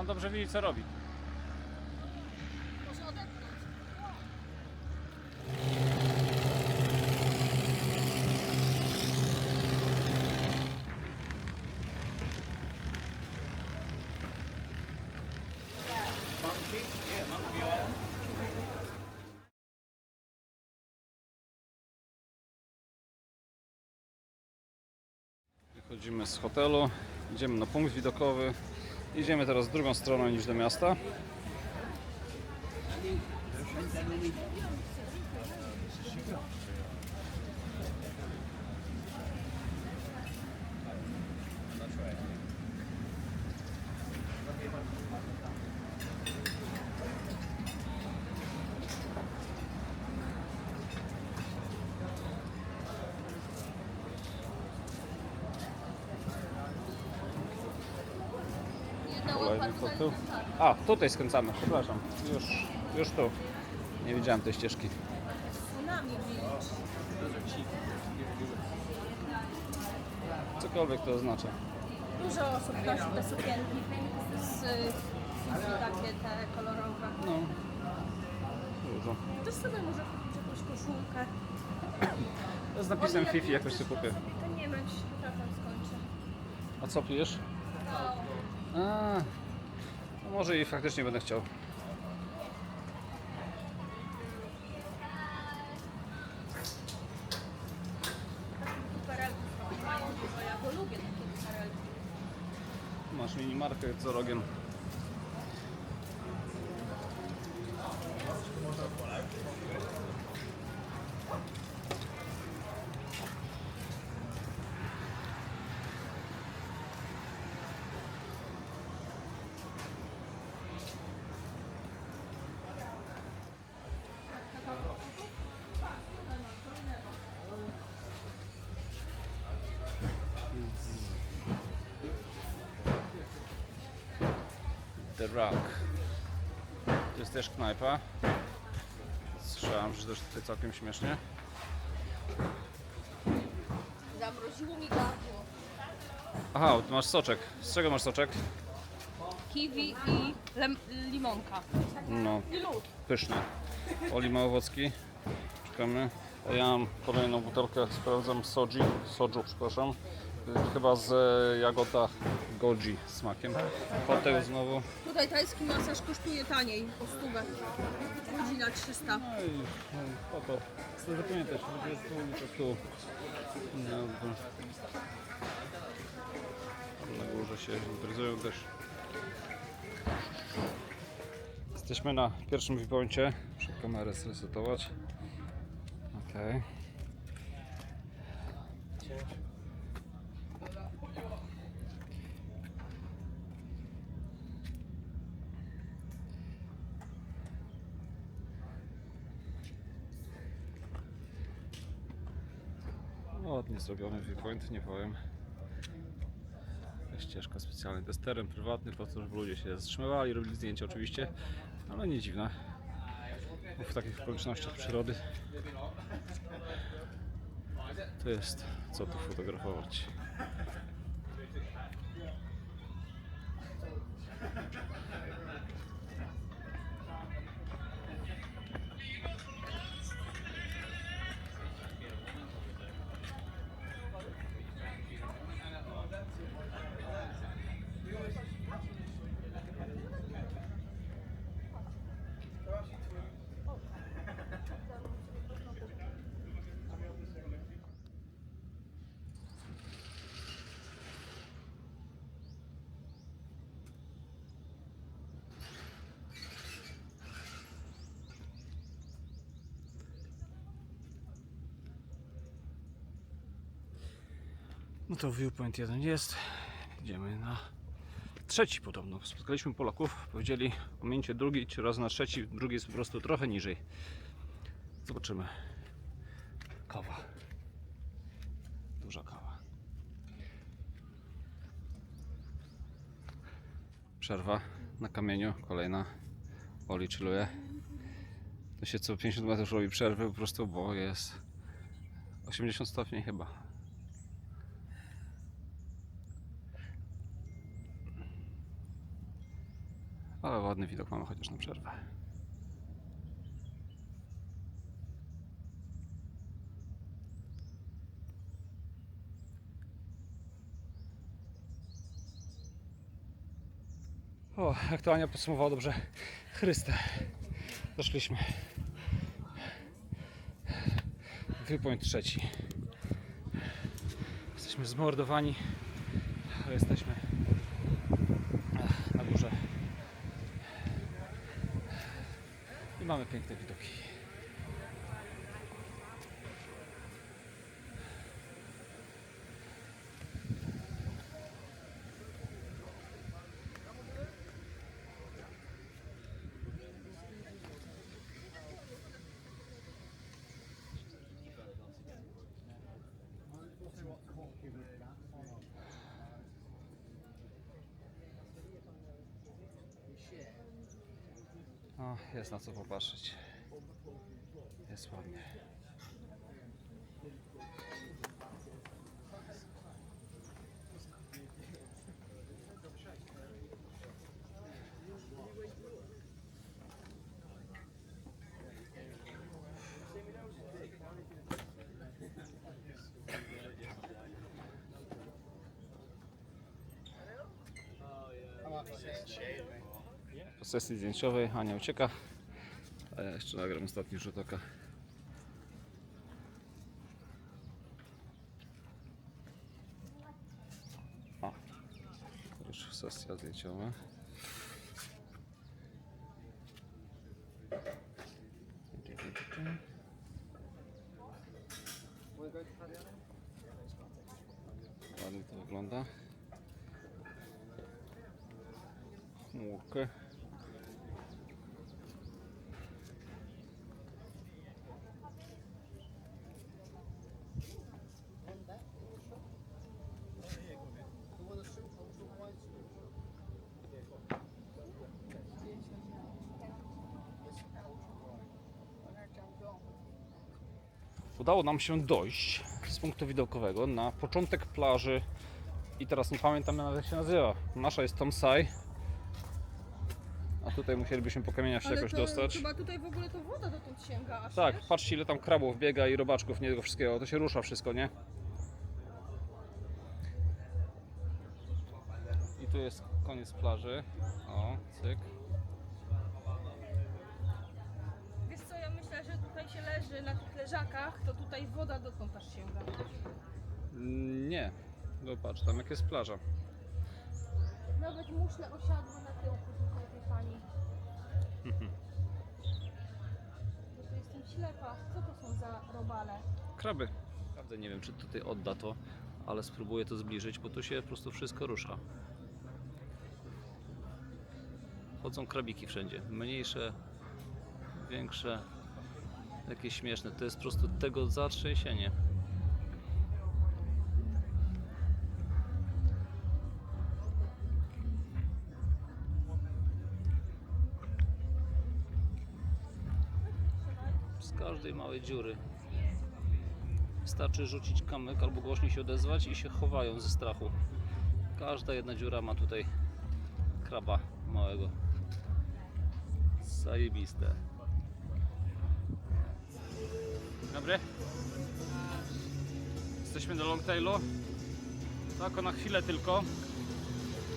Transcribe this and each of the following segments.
Pan dobrze widzi co robi. Wychodzimy z hotelu, idziemy na punkt widokowy. Idziemy teraz drugą stroną niż do miasta. Tutaj skręcamy, przepraszam. Już, już tu. Nie widziałem tej ścieżki. Cokolwiek to oznacza. Dużo osób nosi te sukienki z takie te kolorowe. No. Dużo. Też sobie może kupić jakąś koszulkę. Z napisem Fifi jakoś sobie kupię. To nie wiem, czy się skończę. A co pijesz? No. A, może i faktycznie będę chciał. Masz minimarkę co rogiem. The Rock. To jest też knajpa. Słyszałem, że też tutaj całkiem śmiesznie. Zamroziło mi gardło. Aha, tu masz soczek. Z czego masz soczek? Kiwi i lem- limonka. No, I lód. pyszny. Oli Małowocki. Czekamy. A ja mam kolejną butelkę, sprawdzam soji, soju, przepraszam. Chyba z e, jagoda goji smakiem. Hotel znowu. Tutaj tajski masaż kosztuje taniej, o stówę. Godzina 300. No i no, po to. Chcę zapamiętać, że jest tu, tu. No, Na górze się imprezują też. Jesteśmy na pierwszym viewpoincie. Muszę kamerę zresetować. Okej. Ładnie zrobiony viewpoint, nie powiem. Ścieżka specjalnie. Teren prywatny, po to, żeby ludzie się zatrzymywali, robili zdjęcia oczywiście, ale nie dziwne. W takich okolicznościach przyrody to jest co tu fotografować. No to viewpoint jeden jest. Idziemy na trzeci podobno. Spotkaliśmy Polaków, powiedzieli ominięcie drugi, czy raz na trzeci, drugi jest po prostu trochę niżej. Zobaczymy. Kawa. Duża kawa. Przerwa na kamieniu, kolejna. Oli chilluje. To się co 50 metrów robi przerwy po prostu, bo jest 80 stopni chyba. Ale ładny widok mamy chociaż na przerwę. O, jak to Ania podsumowała dobrze. Chryste. Doszliśmy. Viewpoint trzeci. Jesteśmy zmordowani, ale jesteśmy ach, na górze. I mamy piękne widoki. O, jest na co popatrzeć. Jest ładnie. Sesji zdjęciowej Ania ucieka, a ja jeszcze nagram ostatni rzut oka. O, już sesja zdjęciowa. Ładnie to wygląda. Chmurkę. Udało nam się dojść z punktu widokowego na początek plaży i teraz nie pamiętam nawet jak się nazywa. Nasza jest Tomsai, a tutaj musielibyśmy po kamieniach się jakoś to dostać. chyba tutaj w ogóle to woda dotąd sięga aż, Tak, wiesz? patrzcie ile tam krabów biega i robaczków, nie tego wszystkiego. To się rusza wszystko, nie? I tu jest koniec plaży. O, cyk. Leży na tych leżakach, to tutaj woda dotąd aż sięga. Nie. No patrz, tam jak jest plaża. Nawet muszle osiadły na tyłku tutaj tej pani. Bo tu jestem ślepa. Co to są za robale? Kraby. Naprawdę nie wiem, czy tutaj odda to, ale spróbuję to zbliżyć, bo tu się po prostu wszystko rusza. Chodzą krabiki wszędzie. Mniejsze, większe, jakieś śmieszne. To jest po prostu tego zatrzęsienie. Z każdej małej dziury. Wystarczy rzucić kamyk albo głośniej się odezwać i się chowają ze strachu. Każda jedna dziura ma tutaj kraba małego. Zajebiste. Dobry. Jesteśmy na Longtailu. Tak, na chwilę tylko.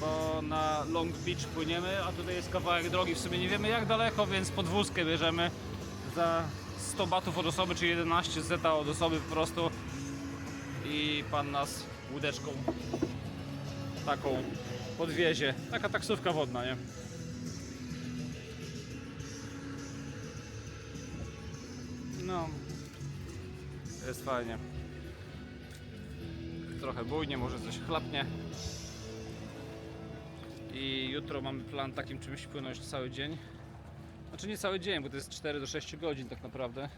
Bo na Long Beach płyniemy, a tutaj jest kawałek drogi. W sumie nie wiemy jak daleko, więc podwózkę bierzemy za 100 batów od osoby, czy 11 zeta od osoby po prostu. I pan nas łódeczką taką podwiezie. Taka taksówka wodna, nie? No, jest fajnie. Trochę bujnie, może coś chlapnie. I jutro mamy plan takim czymś płynąć cały dzień. Znaczy nie cały dzień, bo to jest 4 do 6 godzin tak naprawdę.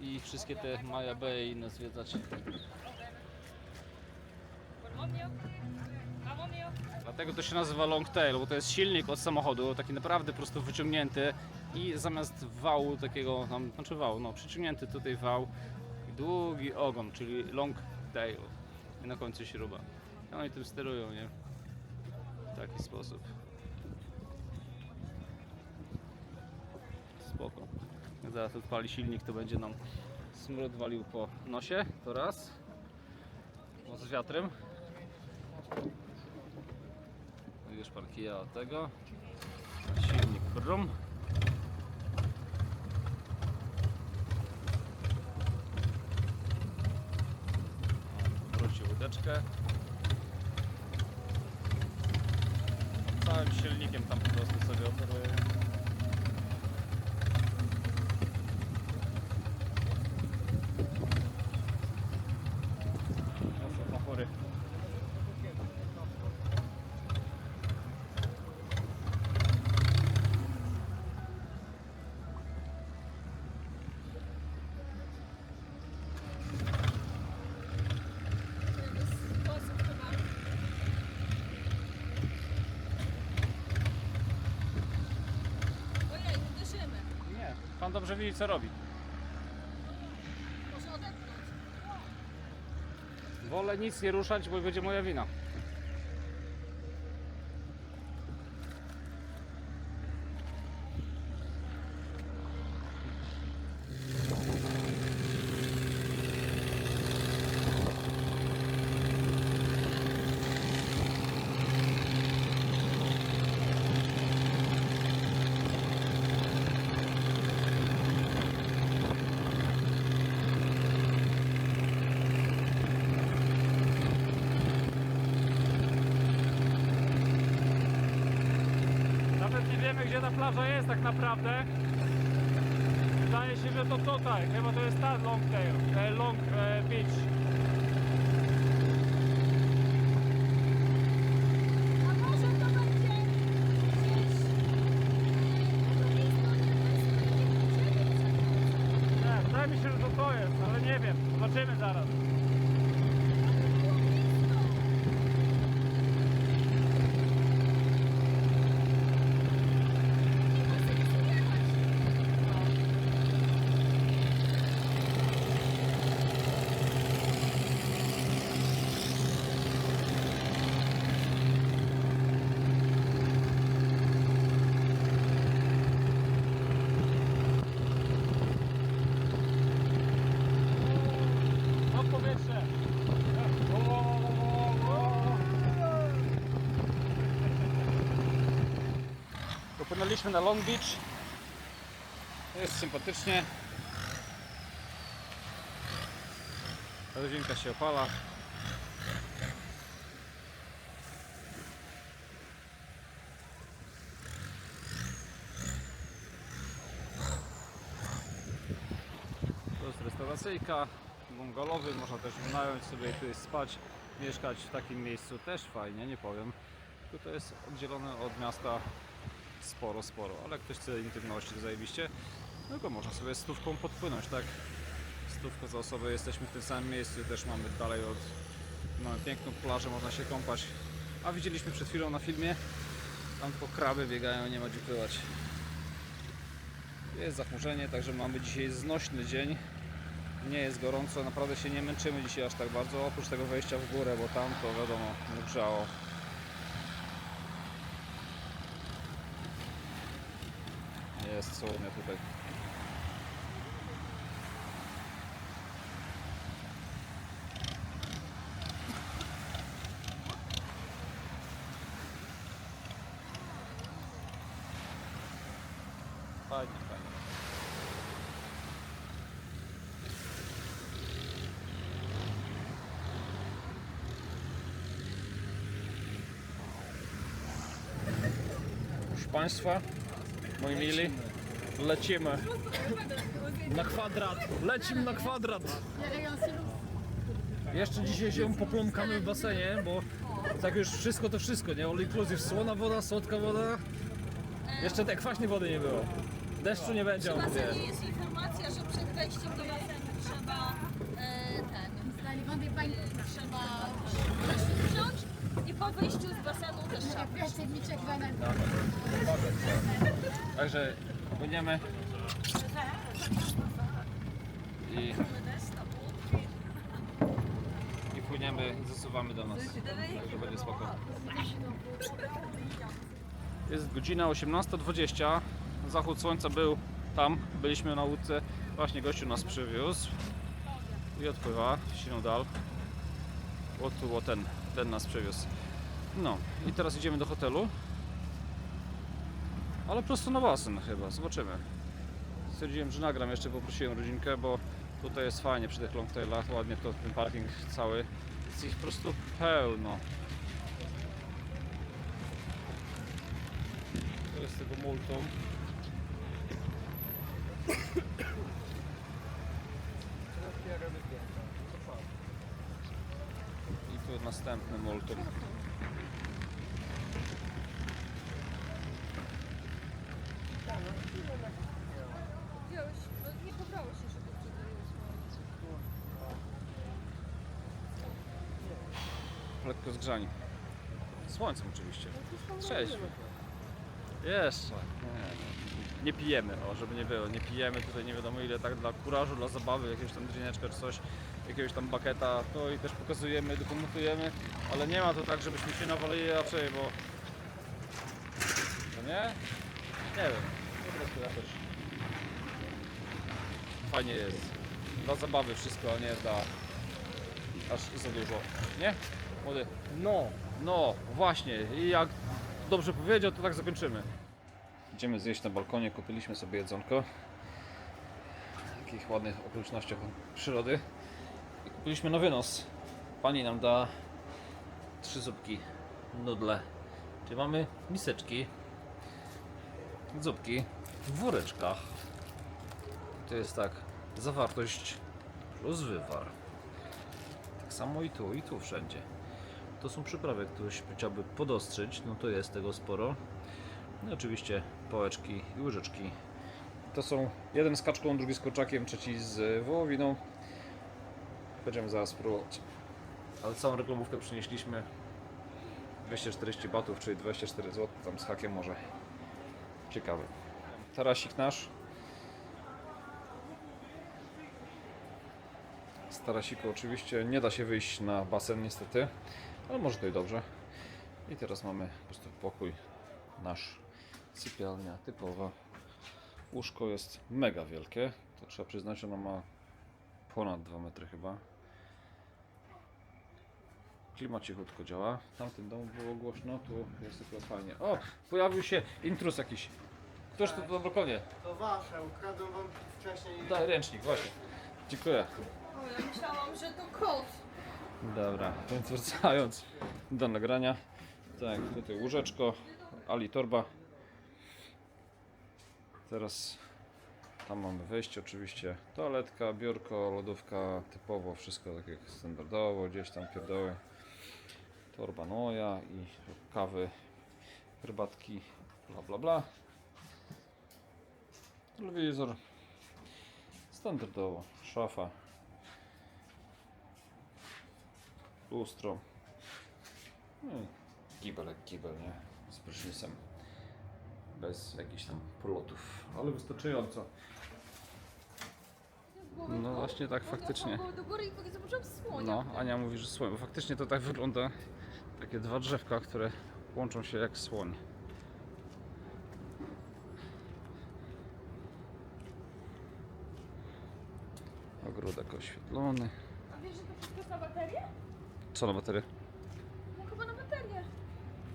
I wszystkie te Maja Bay inne zwiedzać. Dlatego to się nazywa long tail, bo to jest silnik od samochodu, taki naprawdę prostu wyciągnięty i zamiast wału takiego, tam, znaczy no przyciągnięty tutaj wał, długi ogon, czyli long tail i na końcu śruba. No oni tym sterują, nie? W taki sposób. Spoko. Zaraz odpali silnik, to będzie nam smród walił po nosie, to raz. Bo z wiatrem. No już parkija od tego. Silnik brum. Łódeczkę. Całym silnikiem tam po prostu sobie operuje. No są pachory. Sposób chyba. Ojej, uderzymy. Pan dobrze widzi co robi. Wolę nic nie ruszać, bo będzie moja wina. Nawet nie wiemy gdzie ta plaża jest tak naprawdę. Wydaje się, że to tutaj. Chyba to jest ta long tail, e, long e, beach. A może to będzie gdzieś po drugiej stronie wyspy, Nie, wydaje mi się, że to to jest, ale nie wiem. Zobaczymy zaraz. No powietrze. Dopłynęliśmy na Long Beach. Jest sympatycznie. Rodzinka się opala. To jest restauracyjka, bungalowy, można też wynająć sobie i tu jest spać, mieszkać w takim miejscu też fajnie, nie powiem. Tylko to jest oddzielone od miasta sporo, sporo, ale ktoś chce intymności, to zajebiście. No to można sobie stówką podpłynąć, tak? Stówka za osobę, jesteśmy w tym samym miejscu, też mamy dalej od... Mamy piękną plażę, można się kąpać. A widzieliśmy przed chwilą na filmie, tam tylko kraby biegają, nie ma gdzie pływać. Jest zachmurzenie, także mamy dzisiaj znośny dzień. Nie jest gorąco, naprawdę się nie męczymy dzisiaj aż tak bardzo, oprócz tego wejścia w górę, bo tam to wiadomo, grzało. Jest słownie tutaj. Fajnie, fajnie. Proszę Państwa, moi mili, lecimy na kwadrat. Lecimy na kwadrat. Jeszcze dzisiaj się popląkamy w basenie, bo tak już wszystko to wszystko, nie? All inclusive, słona woda, słodka woda. Jeszcze tej kwaśnej wody nie było. Deszczu nie będzie, W basenie jest informacja, że przed wejściem do basenu trzeba e, ten, trzeba deszcz wziąć i po wyjściu z basenu też trzeba Także płyniemy i, i płyniemy, zasuwamy do nas. Także będzie spoko. Jest godzina 18.20. Zachód słońca był tam byliśmy na łódce, właśnie gościu nas przywiózł i odpływa, Sinodal. O tu, o ten, ten nas przywiózł. No i teraz idziemy do hotelu. Ale prosto na basen chyba, zobaczymy. Stwierdziłem, że nagram jeszcze, poprosiłem rodzinkę, bo tutaj jest fajnie przy tych longtailach, ładnie to ten parking cały. Jest ich po prostu pełno. To jest tego multum. I tu następny multum. Wziąłeś, no nie pobrało się, żeby Zgrzani. Słońcem oczywiście. Cześć. Jeszcze. Nie, nie pijemy, o żeby nie było. Nie pijemy tutaj nie wiadomo ile tak dla kurażu, dla zabawy, jakiegoś tam drineczka czy coś, jakiegoś tam baketa, to i też pokazujemy, dokumentujemy, ale nie ma to tak, żebyśmy się nawalili raczej, bo... No nie? Nie wiem. Po prostu jakoś... Fajnie jest. Dla zabawy wszystko, a nie dla... Aż za dużo. Nie? Młody. No, No, właśnie. I jak dobrze powiedział, to tak zakończymy. Idziemy zjeść na balkonie, kupiliśmy sobie jedzonko. W takich ładnych okolicznościach przyrody. I kupiliśmy na wynos. Pani nam da trzy zupki, nudle. Czyli mamy miseczki, zupki w woreczkach. To jest tak, zawartość plus wywar. Tak samo i tu, i tu wszędzie. To są przyprawy, ktoś chciałby podostrzyć, no to jest tego sporo. No i oczywiście pałeczki i łyżeczki. To są jeden z kaczką, drugi z kurczakiem, trzeci z wołowiną. Będziemy zaraz próbować. Ale całą reklamówkę przynieśliśmy 240 batów, czyli 24 zł, tam z hakiem może. Ciekawy. Tarasik nasz. Z tarasiku oczywiście nie da się wyjść na basen niestety, ale może to i dobrze. I teraz mamy po prostu pokój nasz, sypialnia typowa. Łóżko jest mega wielkie, to trzeba przyznać, ono ma ponad 2 metry chyba. Klimat cichutko działa. W tamtym domu było głośno, tu jest tylko fajnie. O, pojawił się intrus jakiś. Ktoś tu na balkonie? to wasze, ukradłem wam wcześniej. Daj ręcznik, właśnie. Dziękuję. O, ja myślałam, że to kot. Dobra, więc wracając do nagrania. Tak, tutaj łóżeczko, Ali torba. Teraz tam mamy wejście oczywiście. Toaletka, biurko, lodówka, typowo wszystko tak jak standardowo, gdzieś tam pierdoły. Torba noja i kawy, herbatki, bla bla bla. Telewizor. Standardowo, szafa, lustro. No kibel jak kibel, nie? Z prysznicem. Bez jakichś tam polotów, ale wystarczająco. No właśnie tak faktycznie. Było do góry i potem zobaczyłam słonia. No, Ania mówi, że słoń, bo faktycznie to tak wygląda. Takie dwa drzewka, które łączą się jak słoń. Ogródek oświetlony. A wiesz, że to wszystko jest na baterię? Co na baterię? No chyba na baterię.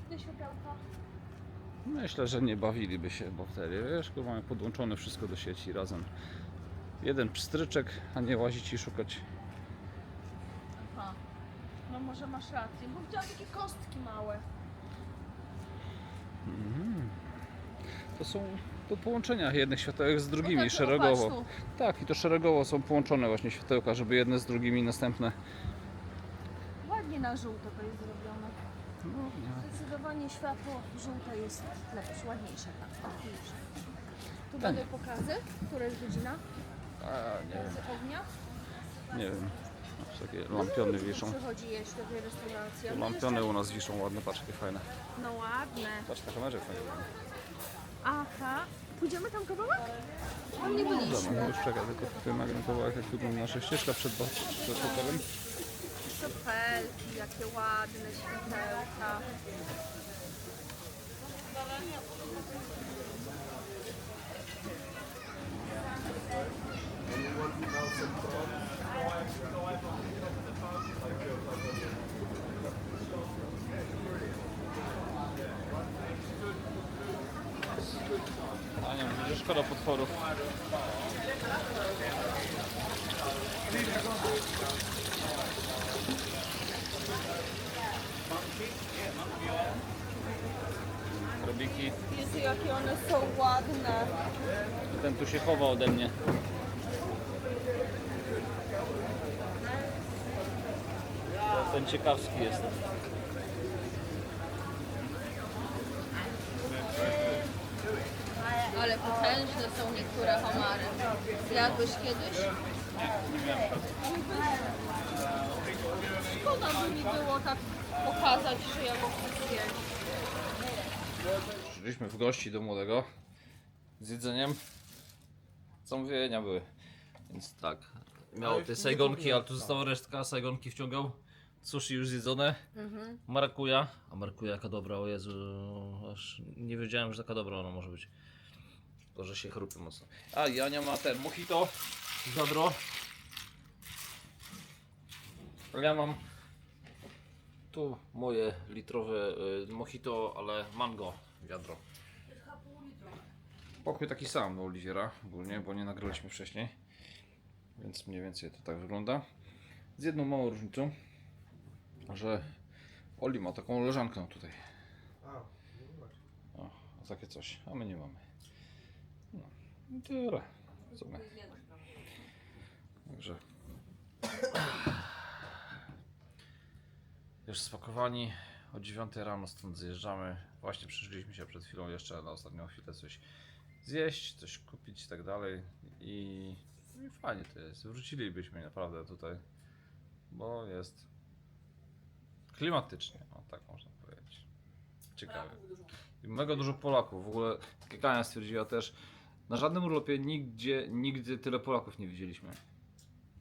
Te światełka. Myślę, że nie bawiliby się baterie. Wiesz, bo mamy podłączone wszystko do sieci razem. Jeden pstryczek, a nie łazić i szukać. Aha. No może masz rację, bo widziałam takie kostki małe. To są do połączenia jednych światełek z drugimi No tak, o, szeregowo. Tak, i to szeregowo są połączone właśnie światełka, żeby jedne z drugimi następne. Na żółto to jest zrobione. No, nie. Zdecydowanie światło żółte jest lepsze, ładniejsze. Tak, ładniejsze. Tu Tak. będą pokazy, która jest godzina, A, nie wiem, z ognia. nie wiem. Takie lampiony Kto wiszą. Przychodzi jeść do tej restauracji. No Lampiony u nas wiszą ładne, patrz jakie fajne. No ładne. Patrz na kamerze fajnie. Aha. Pójdziemy tam kawałek? Tam nie Dobra, byliśmy. no już czekaj, tylko tutaj nagram kawałek, jak wygląda nasza ścieżka przed, przed hotelem kapelki, jakie ładne światełka. A nie, będzie szkoda potworów. Jakie one są ładne. Ten tu się chowa ode mnie. Ten ciekawski jest. Ale potężne są niektóre homary. Jadłeś kiedyś? Szkoda by mi było tak pokazać, że ja mogę zjeść. Przyszliśmy w gości do młodego z jedzeniem. Zamówienia były. Więc tak. Miał te sajgonki, ale tu została resztka. Sajgonki wciągał. Sushi już zjedzone. Marakuja. A marakuja jaka dobra, o Jezu. Aż nie wiedziałem, że taka dobra ona może być. To, że się chrupy mocno. A i Ania ma ten mojito. Zadro. A Ja mam tu moje litrowe y, mojito, ale mango wiadro. Pokój taki sam do Oliwiera ogólnie, bo nie nagraliśmy wcześniej. Więc mniej więcej to tak wygląda. Z jedną małą różnicą, że Oli ma taką leżankę tutaj. A, no. O, takie coś, a my nie mamy. No, i tyle. My? Także. Już spakowani. O 9 rano stąd zjeżdżamy. Właśnie przyszliśmy się przed chwilą jeszcze na ostatnią chwilę coś zjeść, coś kupić i tak dalej. I, i fajnie to jest. Wrócilibyśmy naprawdę tutaj, bo jest klimatycznie, o tak można powiedzieć. Ciekawe. I mega dużo Polaków. W ogóle, tak jak Ania stwierdziła też, na żadnym urlopie nigdzie, nigdy tyle Polaków nie widzieliśmy.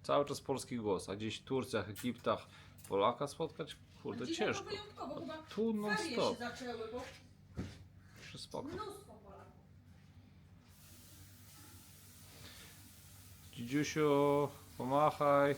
Cały czas polski głos, a gdzieś w Turcjach, Egiptach Polaka spotkać, kurde, Dzisiaj ciężko. to wyjątkowo, chyba Tu non ferie stop, się zaczęły, bo przy spoko. mnóstwo Polaków. Dzidziusiu, pomachaj.